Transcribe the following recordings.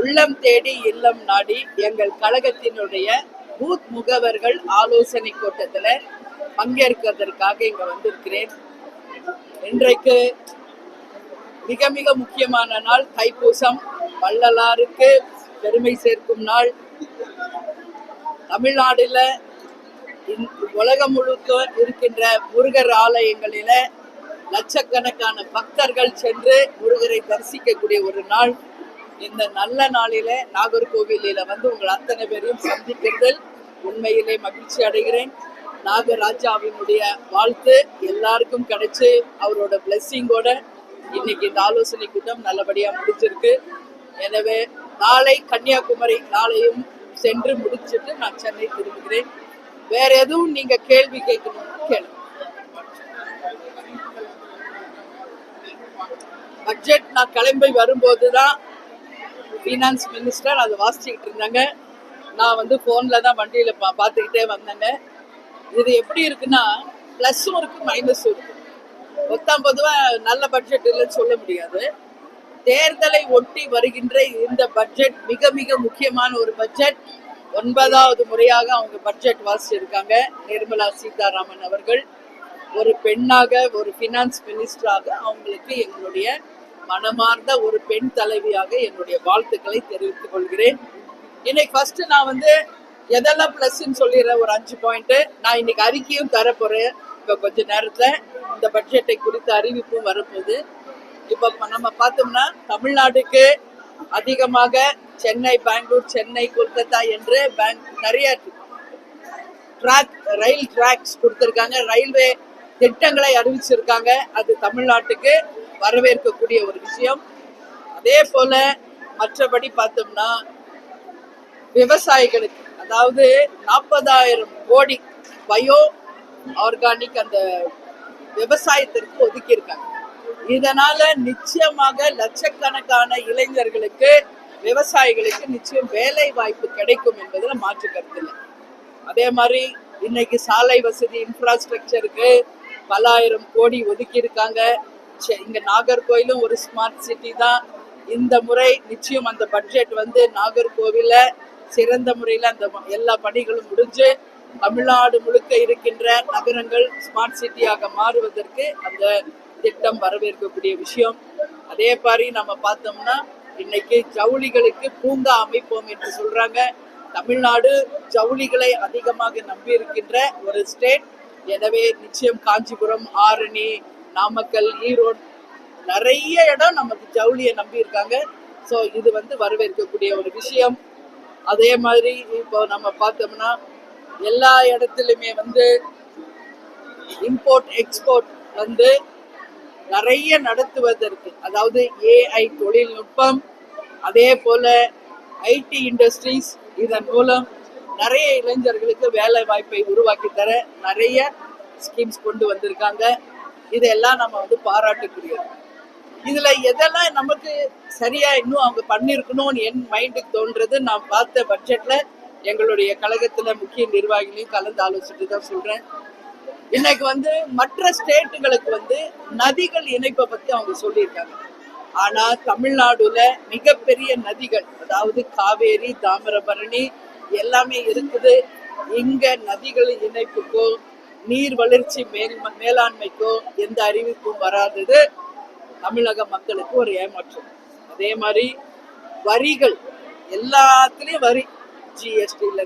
உள்ளம் தேடி இல்லம் நாடி எங்கள் கழகத்தினுடைய பூத் முகவர்கள் ஆலோசனை கூட்டத்தில் பங்கேற்கிறதற்காக இங்க வந்திருக்கிறேன். இன்றைக்கு மிக மிக முக்கியமான நாள் தைப்பூசம். வள்ளலாருக்கு பெருமை சேர்க்கும் நாள். தமிழ்நாடுல உலகம் முழுக்க இருக்கின்ற முருகர் ஆலயங்களில லட்சக்கணக்கான பக்தர்கள் சென்று முருகரை தரிசிக்கக்கூடிய ஒரு நாள். இந்த நல்ல நாளில நாகர்கோவிலில வந்து உங்கள் அத்தனை பேரையும் சந்திக்கிறதில் உண்மையிலே மகிழ்ச்சி அடைகிறேன். நாகராஜாவினுடைய வாழ்த்து எல்லாருக்கும் கிடைச்சு அவரோட பிளெஸ்ஸிங்கோட இன்னைக்கு இந்த ஆலோசனை கூட்டம் நல்லபடியா முடிஞ்சிருக்கு. எனவே நாளை கன்னியாகுமரி நாளையும் சென்று முடிச்சிட்டு நான் சென்னை திரும்புகிறேன். வேற எதுவும் நீங்க கேள்வி கேட்கணும் கேளுங்க. பட்ஜெட் நான் கிளம்பி வரும்போது தான் ஃபினான்ஸ் மினிஸ்டர் அதை வாசிச்சுக்கிட்டு இருந்தாங்க. நான் வந்து ஃபோனில் தான் வண்டியில் பா பார்த்துக்கிட்டே வந்தேங்க. இது எப்படி இருக்குன்னா ப்ளஸ்ஸும் இருக்குது மைனஸும் இருக்குது மொத்தம் பொதுவாக நல்ல பட்ஜெட் இல்லைன்னு சொல்ல முடியாது. தேர்தலை ஒட்டி வருகின்ற இந்த பட்ஜெட் மிக மிக முக்கியமான ஒரு பட்ஜெட் ஒன்பதாவது முறையாக அவங்க பட்ஜெட் வாசிச்சிருக்காங்க. நிர்மலா சீதாராமன் அவர்கள் ஒரு பெண்ணாக ஒரு ஃபினான்ஸ் மினிஸ்டராக அவங்களுக்கு எங்களுடைய மனமார்ந்த ஒரு பெண் தலைவியாக என்னுடைய வாழ்த்துக்களை தெரிவித்துக் கொள்கிறேன். இன்னைக்கு ஃபர்ஸ்ட் நான் வந்து எதெல்லாம் ப்ளஸ்ன்னு சொல்லிடுறேன் ஒரு அஞ்சு பாயிண்ட் நான் இன்னைக்கு அறிக்கையும் தரப்போறேன். இப்போ கொஞ்ச நேரத்துல இந்த பட்ஜெட்டை குறித்த அறிவிப்பும் வரப்போகுது. இப்போ நம்ம பார்த்தோம்னா தமிழ்நாட்டுக்கு அதிகமாக சென்னை பெங்களூர் சென்னை கொல்கத்தா என்று பேங்க் நிறைய ட்ராக் ரயில் ட்ராக்ஸ் கொடுத்துருக்காங்க. ரயில்வே திட்டங்களை அறிவிச்சிருக்காங்க. அது தமிழ்நாட்டுக்கு வரவேற்கக்கூடிய ஒரு விஷயம். அதே போல மற்றபடி பார்த்தோம்னா விவசாயிகளுக்கு அதாவது நாற்பதாயிரம் கோடி பயோ ஆர்கானிக் அந்த விவசாயத்திற்கு ஒதுக்கியிருக்காங்க. இதனால நிச்சயமாக லட்சக்கணக்கான இளைஞர்களுக்கு விவசாயிகளுக்கு நிச்சயம் வேலை வாய்ப்பு கிடைக்கும் என்பதில் மாற்று கருத்து இல்லை. அதே மாதிரி இன்னைக்கு சாலை வசதி இன்ஃப்ராஸ்ட்ரக்சருக்கு பல்லாயிரம் கோடி ஒதுக்கியிருக்காங்க. இங்க நாகர்கோயிலும் ஒரு ஸ்மார்ட் சிட்டி தான். இந்த முறை நிச்சயம் அந்த பட்ஜெட் வந்து நாகர்கோவில சிறந்த முறையில் அந்த எல்லா பணிகளும் முடிஞ்சு தமிழ்நாடு முழுக்க இருக்கின்ற நகரங்கள் ஸ்மார்ட் சிட்டியாக மாறுவதற்கு அந்த திட்டம் வரவேற்கக்கூடிய விஷயம். அதே மாதிரி நம்ம பார்த்தோம்னா இன்னைக்கு ஜவுளிகளுக்கு பூங்கா அமைப்போம் என்று சொல்றாங்க. தமிழ்நாடு ஜவுளிகளை அதிகமாக நம்பி இருக்கின்ற ஒரு ஸ்டேட் எனவே நிச்சயம் காஞ்சிபுரம் ஆரணி நாமக்கல் ஈரோடு நிறைய இடம் நமக்கு ஜவுளியை நம்பி இருக்காங்க ஸோ இது வந்து வரவேற்கக்கூடிய ஒரு விஷயம். அதே மாதிரி இப்போ நம்ம பார்த்தோம்னா எல்லா இடத்துலையுமே வந்து இம்போர்ட் எக்ஸ்போர்ட் வந்து நிறைய நடத்துவதற்கு அதாவது ஏஐ தொழில்நுட்பம் அதே போல ஐடி இண்டஸ்ட்ரீஸ் இதன் மூலம் நிறைய இளைஞர்களுக்கு வேலை வாய்ப்பை உருவாக்கி தர நிறைய ஸ்கீம்ஸ் கொண்டு வந்திருக்காங்க. இதெல்லாம் நம்ம வந்து பாராட்டக்கூடியது. இதுல எதெல்லாம் நமக்கு சரியா இன்னும் அவங்க பண்ணிருக்கணும்னு என் மைண்டுக்கு தோன்றது நான் பார்த்த பட்ஜெட்ல எங்களுடைய கழகத்துல முக்கிய நிர்வாகிகளையும் கலந்து ஆலோசிட்டு தான் சொல்றேன். இன்னைக்கு வந்து மற்ற ஸ்டேட்டுகளுக்கு வந்து நதிகள் இணைப்பை பத்தி அவங்க சொல்லியிருக்காங்க. ஆனா தமிழ்நாடுல மிகப்பெரிய நதிகள் அதாவது காவேரி தாமிரபரணி எல்லாமே இருக்குது. இங்க நதிகள் இணைப்புக்கோ நீர் வளர்ச்சி மேல் மேலாண்மைக்கோ எந்த அறிவிப்பும் வராதது தமிழக மக்களுக்கு ஒரு ஏமாற்றம். அதே மாதிரி வரிகள் எல்லாத்துலேயும் வரி. ஜிஎஸ்டில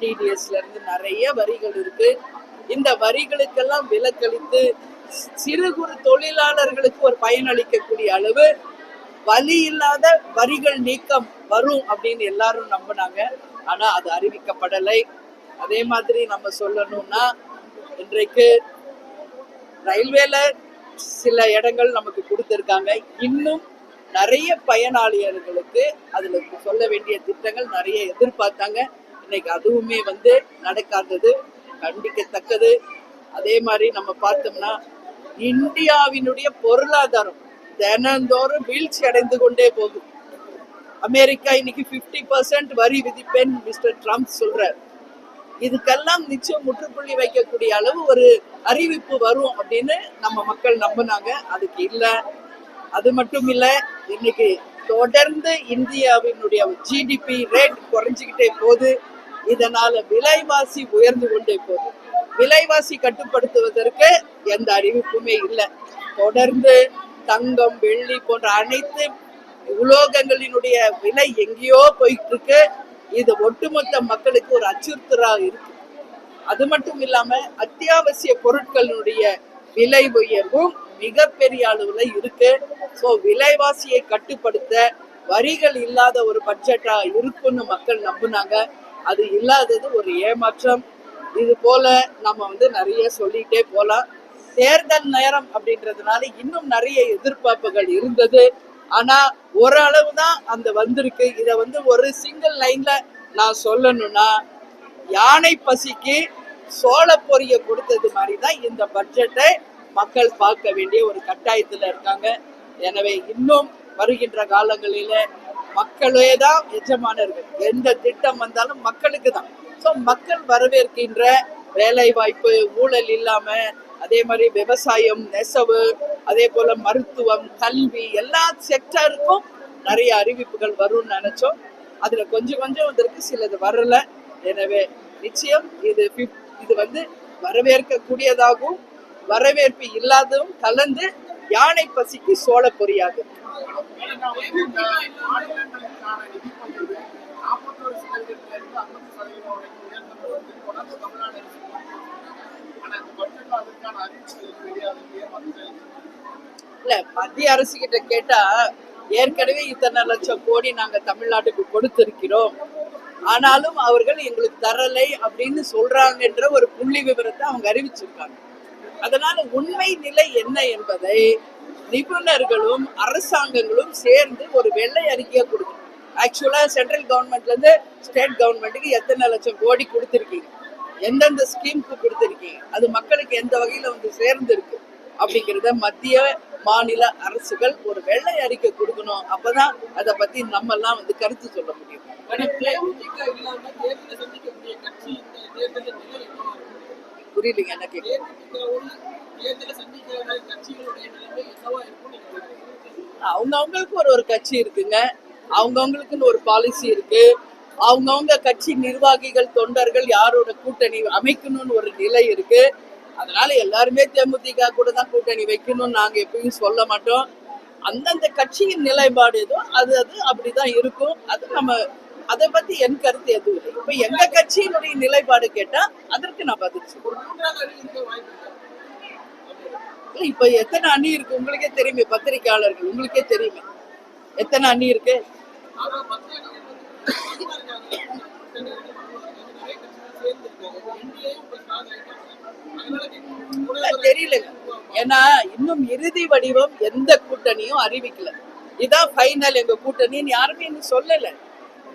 டிடிஎஸ்லேருந்து இருந்து நிறைய வரிகள் இருக்கு. இந்த வரிகளுக்கெல்லாம் விலக்களித்து சிறு குறு தொழிலாளர்களுக்கு ஒரு பயனளிக்கக்கூடிய அளவு வலி இல்லாத வரிகள் நீக்கம் வரும் அப்படின்னு எல்லாரும் நம்பினாங்க. ஆனா அது அறிவிக்கப்படலை. அதே மாதிரி நம்ம சொல்லணும்னா இன்றைக்கு ரயில்வேல சில இடங்கள் நமக்கு கொடுத்துருக்காங்க. இன்னும் நிறைய பயனாளிகளுக்கு அதுல சொல்ல வேண்டிய திட்டங்கள் நிறைய எதிர்பார்த்தாங்க. இன்னைக்கு அதுவுமே வந்து நடக்காதது கண்டிக்கத்தக்கது. அதே மாதிரி நம்ம பார்த்தோம்னா இந்தியாவினுடைய பொருளாதாரம் தினந்தோறும் வீழ்ச்சி அடைந்து கொண்டே போகும். அமெரிக்கா இன்னைக்கு 50% பர்சன்ட் வரி விதிப்பேன் மிஸ்டர் ட்ரம்ப் சொல்றார். இதுக்கெல்லாம் நிச்சயம் முற்றுப்புள்ளி வைக்கக்கூடிய அளவு ஒரு அறிவிப்பு வரும் அப்படின்னு நம்ம மக்கள் நம்பினாங்க. அதுக்கு இல்லை. அது மட்டும் இல்ல இன்னைக்கு தொடர்ந்து இந்தியாவினுடைய ஜிடிபி ரேட் குறைஞ்சிக்கிட்டே போகுது. இதனால விலைவாசி உயர்ந்து கொண்டே போகுது. விலைவாசி கட்டுப்படுத்துவதற்கு எந்த அறிவிப்புமே இல்லை. தொடர்ந்து தங்கம் வெள்ளி போன்ற அனைத்து உலோகங்களினுடைய விலை எங்கேயோ போயிட்டு இருக்கு இது ஒட்டுமொத்த மக்களுக்கு ஒரு அச்சுறுத்தலா இருக்கு. அது மட்டும் இல்லாம அத்தியாவசிய பொருட்களினுடைய விலை உயர்வும் மிகப்பெரிய அளவுல இருக்கு. ஸோ விலைவாசியை கட்டுப்படுத்த வரிகள் இல்லாத ஒரு பட்ஜெட்டா இருக்குன்னு மக்கள் நம்புனாங்க. அது இல்லாதது ஒரு ஏமாற்றம். இது போல நம்ம வந்து நிறைய சொல்லிட்டே போலாம். தேர்தல் நேரம் அப்படின்றதுனால இன்னும் நிறைய எதிர்பார்ப்புகள் இருந்தது. ஆனா ஓரளவு தான் அந்த வந்திருக்கு. இத வந்து ஒரு சிங்கிள் லைன்ல நான் சொல்லணும்னா யானை பசிக்கு சோழ பொரிய கொடுத்தது மாதிரி தான் இந்த பட்ஜெட்டை மக்கள் பார்க்க வேண்டிய ஒரு கட்டாயத்துல இருக்காங்க. எனவே இன்னும் வருகின்ற காலங்களில மக்களே தான் எஜமானர்கள். எந்த திட்டம் வந்தாலும் மக்களுக்கு தான். ஸோ மக்கள் வரவேற்கின்ற வேலை வாய்ப்பு ஊழல் இல்லாம அதே மாதிரி விவசாயம் நெசவு அதே போல மருத்துவம் கல்வி எல்லா செக்டருக்கும் நிறைய அறிவிப்புகள் வரும்னு நினைச்சோம். அதுல கொஞ்சம் கொஞ்சம் வந்திருக்கு சிலது வரல. எனவே நிச்சயம் இது இது வந்து வரவேற்கக்கூடியதாகவும் வரவேற்பு இல்லாததும் கலந்து யானை பசிக்கு சோழ பொரியாது. நாற்பத்தோரு சதவீதத்திலிருந்து ஐம்பது சதவீதம் வரைக்கும் தொடர்ந்து தமிழ்நாடு அரசு கூறியிருக்கிறது. ஆனா இந்த பட்ஜெட்ல அதற்கான அறிவிப்புகள் தெரியாது ஏமாற்றங்கள் இல்ல மத்திய அரசு கிட்ட கேட்டா ஏற்கனவே இத்தனை லட்சம் கோடி நாங்க தமிழ்நாட்டுக்கு கொடுத்திருக்கிறோம். ஆனாலும் அவர்கள் எங்களுக்கு தரலை அப்படின்னு சொல்றாங்கன்ற ஒரு புள்ளி விவரத்தை அவங்க அறிவிச்சிருக்காங்க. அதனால உண்மை நிலை என்ன என்பதை நிபுணர்களும் அரசாங்கங்களும் சேர்ந்து ஒரு வெள்ளை அறிக்கையை கொடுக்கணும். ஆக்சுவலா சென்ட்ரல் கவர்மெண்ட்ல இருந்து ஸ்டேட் கவர்மெண்ட்டுக்கு எத்தனை லட்சம் கோடி கொடுத்திருக்கீங்க? எந்தெந்த ஸ்கீமுக்கு கொடுத்திருக்கீங்க? அது மக்களுக்கு எந்த வகையில வந்து சேர்ந்து இருக்கு அப்படிங்கிறத மத்திய மாநில அரசுகள் ஒரு வெள்ளை அறிக்கை கொடுக்கணும். அப்பதான் அதை பத்தி நம்ம எல்லாம் வந்து கருத்து சொல்ல முடியும். புரியலீங்க எனக்கு அவங்க அவங்களுக்கு ஒரு ஒரு கட்சி இருக்குங்க. அவங்க அவங்களுக்குன்னு ஒரு பாலிசி இருக்கு. அவங்கவுங்க கட்சி நிர்வாகிகள் தொண்டர்கள் யாரோட கூட்டணி அமைக்கணும்னு ஒரு நிலை இருக்கு. அதனால எல்லாருமே தேமுதிக கூட தான் கூட்டணி வைக்கணும்னு நாங்க எப்பயும் சொல்ல மாட்டோம். அந்தந்த கட்சியின் நிலைப்பாடு ஏதோ அது அது அப்படிதான் இருக்கும். அது நம்ம அதை பத்தி என் கருத்து எதுவும் இல்லை. இப்ப எங்க கட்சியினுடைய நிலைப்பாடு கேட்டா அதற்கு நான் பதில் சொல்றேன். இப்ப எத்தனை அணி இருக்கு? உங்களுக்கே தெரியுமே பத்திரிக்கையாளர்கள் உங்களுக்கே தெரியுமே. எத்தனை அணி இருக்கு? தெரியல. ஏன்னா இன்னும் இறுதி வடிவம் எந்த கூட்டணியும் அறிவிக்கல. இதான் ஃபைனல் எங்க கூட்டணின்னு யாருமே இன்னும் சொல்லல.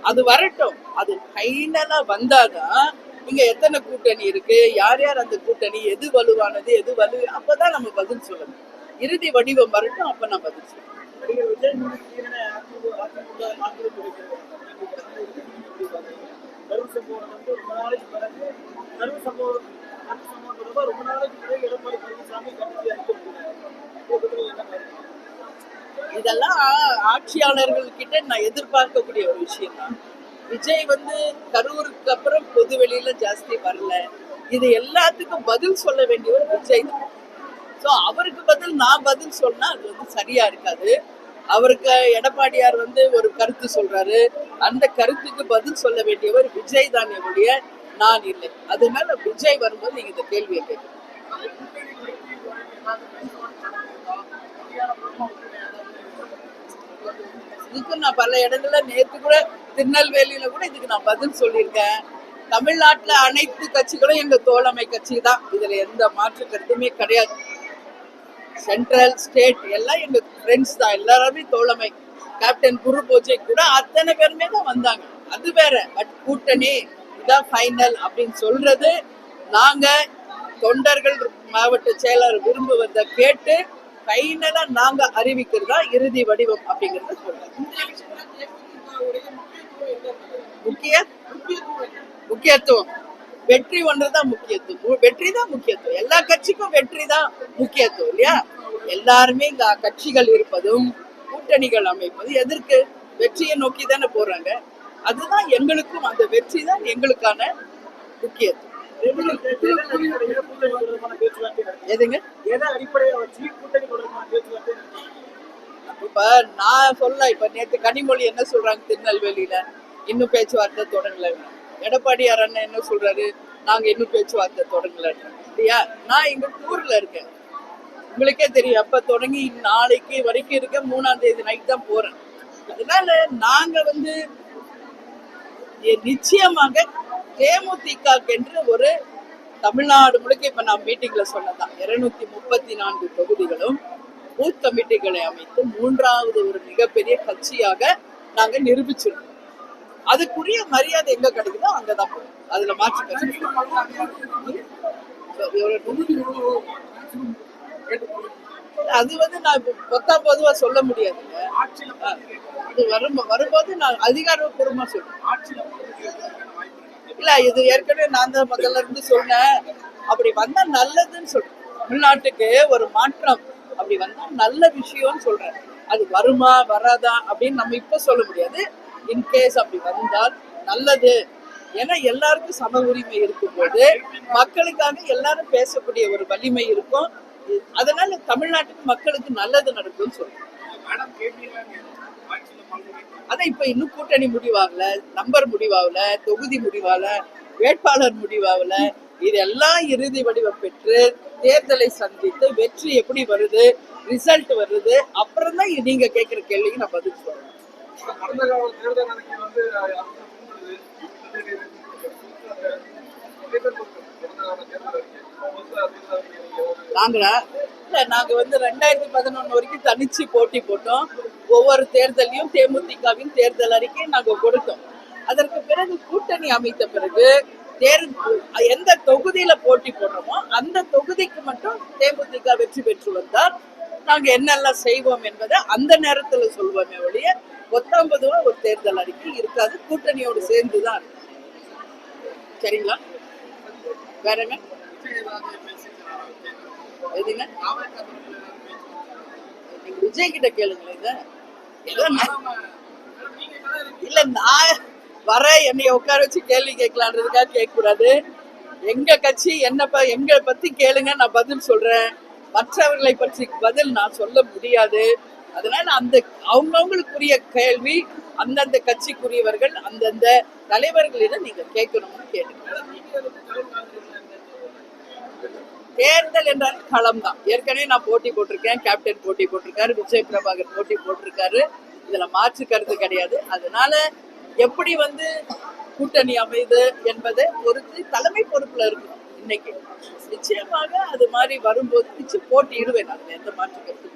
அது வரட்டும். அது ஃபைனலா வந்தாதான் இங்க எத்தனை கூட்டணி இருக்கு யார் யார் அந்த கூட்டணி எது வலுவானது எது வலு அப்பதான் நம்ம பதில் சொல்லணும். இறுதி வடிவம் வரட்டும் அப்ப நான் பதில் சொல்லுவேன் ஆட்சியாளர்கள்கிட்ட நான் எதிர்பார்க்கக்கூடிய ஒரு விஷயம் தான் விஜய் வந்து கரூருக்கு அப்புறம் பொது வெளியில ஜாஸ்தி வரல. இது எல்லாத்துக்கும் பதில் சொல்ல வேண்டியவர் விஜய் தான். ஸோ அவருக்கு பதில் நான் பதில் சொன்னா அது வந்து சரியா இருக்காது. அவருக்கு எடப்பாடியார் வந்து ஒரு கருத்து சொல்றாரு. அந்த கருத்துக்கு பதில் சொல்ல வேண்டியவர் விஜய் தான் என்னுடைய நான் இல்லை. அதனால விஜய் வரும்போது நீங்க இந்த கேள்வியை கேட்கணும் அந்த கூட்டணி குறித்து ஒரு ஏதாவது பேச்சுவார்த்தை நடந்திருக்கா? சரியான பிரம்ம ஒற்றுமை ஏதாவது இதுக்கு நான் பல இடங்கள்ல நேற்று கூட திருநெல்வேலியில கூட இதுக்கு நான் பதில் சொல்லியிருக்கேன். தமிழ்நாட்டுல அனைத்து கட்சிகளும் எங்க தோழமை கட்சி தான். இதுல எந்த மாற்று கருத்துமே கிடையாது. சென்ட்ரல் ஸ்டேட் எல்லாம் எங்க ஃப்ரெண்ட்ஸ் தான். எல்லாருமே தோழமை. கேப்டன் குரு பூஜை கூட அத்தனை பேருமே தான் வந்தாங்க. அது வேற. பட் கூட்டணி இதான் ஃபைனல் அப்படின்னு சொல்றது. நாங்க தொண்டர்கள் மாவட்ட செயலர் விரும்புவதை கேட்டு ஃபைனலா நாங்க அறிவிக்கிறதா இறுதி வடிவம் அப்படிங்கறத சொல்றேன். முக்கியத்துவம் முக்கிய முக்கியத்துவம். வெற்றி ஒன்றுதான் முக்கியத்துவம். வெற்றி தான் முக்கியத்துவம். எல்லா கட்சிக்கும் வெற்றி தான் முக்கியத்துவம் இல்லையா? எல்லாருமே கட்சிகள் இருப்பதும் கூட்டணிகள் அமைப்பது எதற்கு? வெற்றியை நோக்கி தானே போறாங்க. அதுதான் எங்களுக்கும் அந்த வெற்றி தான் எங்களுக்கான முக்கியத்துவம். எதுங்க? இப்ப நான் சொல்ல இப்ப நேத்து கனிமொழி என்ன சொல்றாங்க திருநெல்வேலியில? இன்னும் பேச்சுவார்த்தை தொடங்கல. எடப்பாடியார் அண்ணன் என்ன சொல்றாரு? நாங்க இன்னும் பேச்சுவார்த்தை தொடங்கல. இல்லையா? நான் இங்க ஊர்ல இருக்கேன். உங்களுக்கே தெரியும் அப்ப தொடங்கி நாளைக்கு வரைக்கும் இருக்க மூணாம் தேதி நைட் தான் போறேன். அதனால நாங்க வந்து நிச்சயமாக தேமுதிக என்று ஒரு தமிழ்நாடு முழுக்க இப்ப நான் மீட்டிங்ல சொன்னதான் இருநூத்தி முப்பத்தி நான்கு தொகுதிகளும் பூத் கமிட்டிகளை அமைத்து மூன்றாவது ஒரு மிகப்பெரிய கட்சியாக நாங்க நிரூபிச்சிருக்கோம். அதுக்குரிய மரியாதை எங்க கிடைக்குதோ அங்கதான் போகும். அதுல மாற்றி அது வந்து நான் பொத்தா பொதுவா சொல்ல முடியாதுங்க. அது வரும் வரும்போது நான் அதிகாரப்பூர்வமா சொல்றேன். இல்ல இது ஏற்கனவே நான் தான் முதல்ல இருந்து சொன்னேன். அப்படி வந்தா நல்லதுன்னு சொல்றேன். தமிழ்நாட்டுக்கு ஒரு மாற்றம். அப்படி வந்தா நல்ல விஷயம்னு சொல்றேன். அது வருமா வராதா அப்படின்னு நம்ம இப்ப சொல்ல முடியாது. இன்கேஸ் அப்படி வந்தால் நல்லது. ஏன்னா எல்லாருக்கும் சம உரிமை இருக்கும்போது மக்களுக்காக எல்லாரும் பேசக்கூடிய ஒரு வலிமை இருக்கும். அதனால தமிழ்நாட்டுக்கு மக்களுக்கு நல்லது நடக்கும்னு சொல்றேன். ஆனா இப்ப இன்னும் கூட்டணி முடிவாகல நம்பர் முடிவாகல தொகுதி முடிவாகல வேட்பாளர் முடிவாகல இதெல்லாம் இறுதி வடிவம் பெற்று தேர்தலை சந்தித்து வெற்றி எப்படி வருது ரிசல்ட் வருது அப்புறம் தான் நீங்க கேட்கிற கேள்விக்கு நான் பதில் சொல்றேன். கடந்த கால தேர்தல் அறிக்கை வந்து நாங்களா? இல்ல நாங்க வந்து ரெண்டாயிரத்தி பதினொன்னு வரைக்கும் தனிச்சு போட்டி போட்டோம். ஒவ்வொரு தேர்தலையும் தேமுதிகவின் தேர்தல் அறிக்கையை நாங்க கொடுத்தோம். அதற்கு பிறகு கூட்டணி அமைத்த பிறகு தேர் எந்த தொகுதியில போட்டி போடுறோமோ அந்த தொகுதிக்கு மட்டும் தேமுதிக வெற்றி பெற்று வந்தால் நாங்க என்னெல்லாம் செய்வோம் என்பதை அந்த நேரத்துல சொல்வோமே ஒழிய பத்தாம் ஒரு தேர்தல் அறிக்கை இருக்காது. கூட்டணியோடு சேர்ந்து தான் இருக்கும். சரிங்களா? வேறங்க என்ன? எதுங்க விஜய் கிட்ட கேளுங்களேன் இதை. இல்ல நான் வர என்னைய உட்கார வச்சு கேள்வி கேட்கலான்றதுக்காக கேட்க கூடாது எங்க கட்சி என்ன ப- எங்களை பத்தி கேளுங்க நான் பதில் சொல்றேன். மற்றவர்களை பற்றி பதில் நான் சொல்ல முடியாது. அதனால அந்த அவங்கவுங்களுக்குரிய கேள்வி அந்தந்த கட்சிக்குரியவர்கள் அந்தந்த தலைவர்களிடம் நீங்க கேட்கணும்னு கேட்டு களம் தேர்தல் என்றால் களம் தான். ஏற்கனவே நான் போட்டி போட்டிருக்கேன் கேப்டன் போட்டி போட்டிருக்காரு விஜய் பிரபாகர் போட்டி போட்டிருக்காரு. இதுல மாற்று கருத்து கிடையாது. அதனால எப்படி வந்து கூட்டணி அமைது என்பதை பொறுத்து தலைமை பொறுப்புல இருக்கு இன்னைக்கு நிச்சயமாக அது மாதிரி வரும்போது நிச்சயம் போட்டியிடுவேன் நான். எந்த மாற்று கருத்து